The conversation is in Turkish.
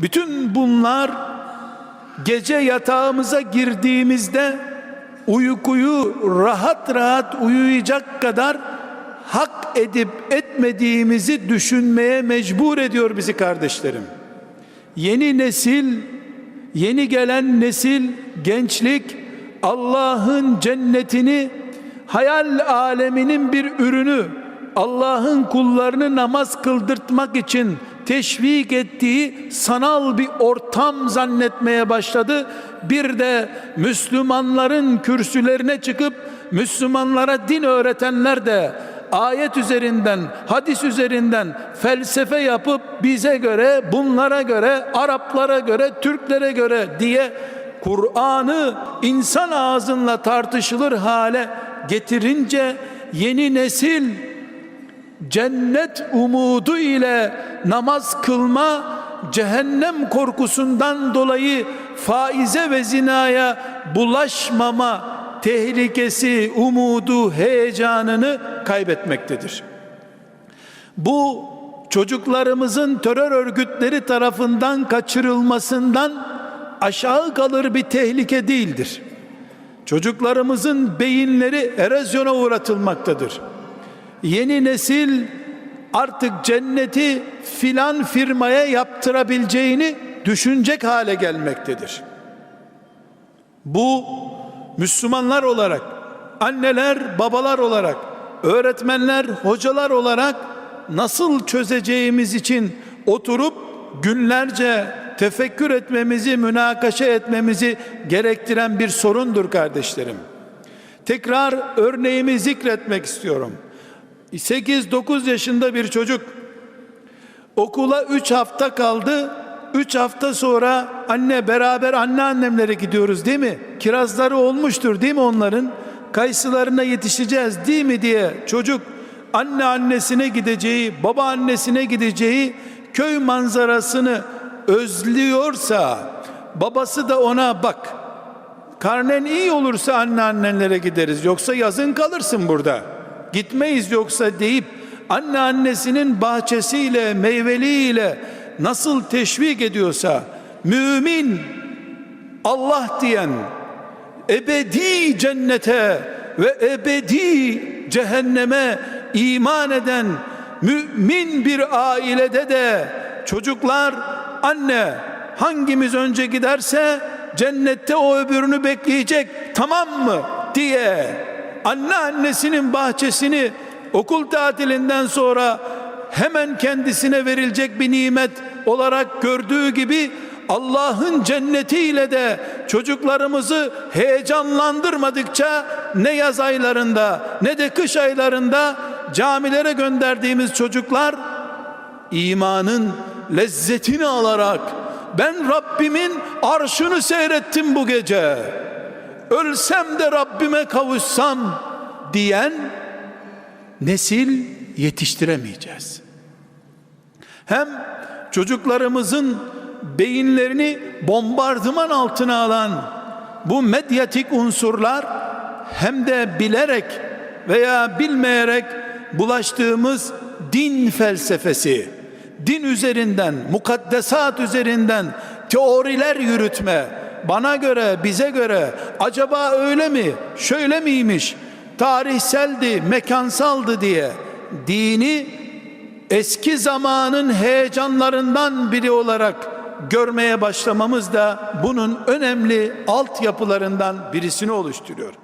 Bütün bunlar gece yatağımıza girdiğimizde uykuyu rahat rahat uyuyacak kadar hak edip etmediğimizi düşünmeye mecbur ediyor bizi kardeşlerim. Yeni nesil, yeni gelen nesil, gençlik Allah'ın cennetini hayal aleminin bir ürünü Allah'ın kullarını namaz kıldırtmak için teşvik ettiği sanal bir ortam zannetmeye başladı. Bir de Müslümanların kürsülerine çıkıp Müslümanlara din öğretenler de ayet üzerinden, hadis üzerinden felsefe yapıp bize göre, bunlara göre, Araplara göre, Türklere göre diye Kur'an'ı insan ağzınla tartışılır hale getirince yeni nesil cennet umudu ile namaz kılma cehennem korkusundan dolayı faize ve zinaya bulaşmama tehlikesi, umudu, heyecanını kaybetmektedir. Bu çocuklarımızın terör örgütleri tarafından kaçırılmasından aşağı kalır bir tehlike değildir. Çocuklarımızın beyinleri erozyona uğratılmaktadır. Yeni nesil artık cenneti filan firmaya yaptırabileceğini düşünecek hale gelmektedir. Bu Müslümanlar olarak, anneler, babalar olarak, öğretmenler, hocalar olarak nasıl çözeceğimiz için oturup günlerce tefekkür etmemizi, münakaşa etmemizi gerektiren bir sorundur kardeşlerim. Tekrar örneğimi zikretmek istiyorum. 8-9 yaşında bir çocuk okula 3 hafta kaldı. 3 hafta sonra anne beraber anneannemlere gidiyoruz değil mi? Kirazları olmuştur değil mi onların? Kayısılarına yetişeceğiz değil mi diye çocuk anne annesine gideceği, baba annesine gideceği köy manzarasını özlüyorsa babası da ona bak karnen iyi olursa anneannelere gideriz yoksa yazın kalırsın burada gitmeyiz yoksa deyip anne annesinin bahçesiyle meyveliyle nasıl teşvik ediyorsa mümin Allah diyen ebedi cennete ve ebedi cehenneme iman eden mümin bir ailede de çocuklar anne hangimiz önce giderse cennette o öbürünü bekleyecek tamam mı diye anne annesinin bahçesini okul tatilinden sonra hemen kendisine verilecek bir nimet olarak gördüğü gibi Allah'ın cennetiyle de çocuklarımızı heyecanlandırmadıkça ne yaz aylarında ne de kış aylarında camilere gönderdiğimiz çocuklar imanın lezzetini alarak ben Rabbimin arşını seyrettim bu gece. Ölsem de Rabbime kavuşsam diyen nesil yetiştiremeyeceğiz. Hem çocuklarımızın beyinlerini bombardıman altına alan bu medyatik unsurlar hem de bilerek veya bilmeyerek bulaştığımız din felsefesi, din üzerinden, mukaddesat üzerinden teoriler yürütme, bana göre, bize göre acaba öyle mi, şöyle miymiş, tarihseldi, mekansaldı diye dini eski zamanın heyecanlarından biri olarak görmeye başlamamız da bunun önemli altyapılarından birisini oluşturuyor.